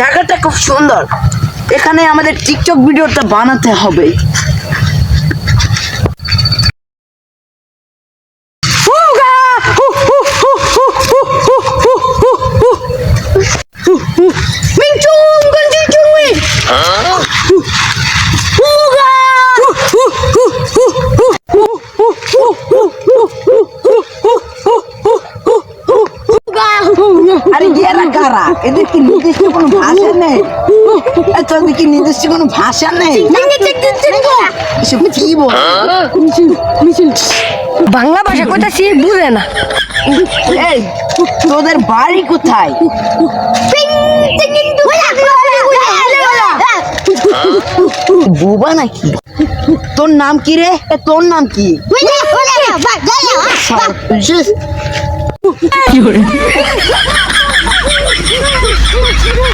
জায়গাটা খুব সুন্দর। এখানে আমাদের টিকটক ভিডিওটা বানাতে হবে। আরে এরা কারা? এদের কি নির্দিষ্ট কোনো ভাষা নেই? তোদের কি নির্দিষ্ট কোনো ভাষা নেই? এসব কি বল? বাংলা ভাষা কইতাছি বুঝে না। এই তোদের বাড়ি কোথায়? বুবা নাকি? তোর নাম কি রে? তোর নাম কি?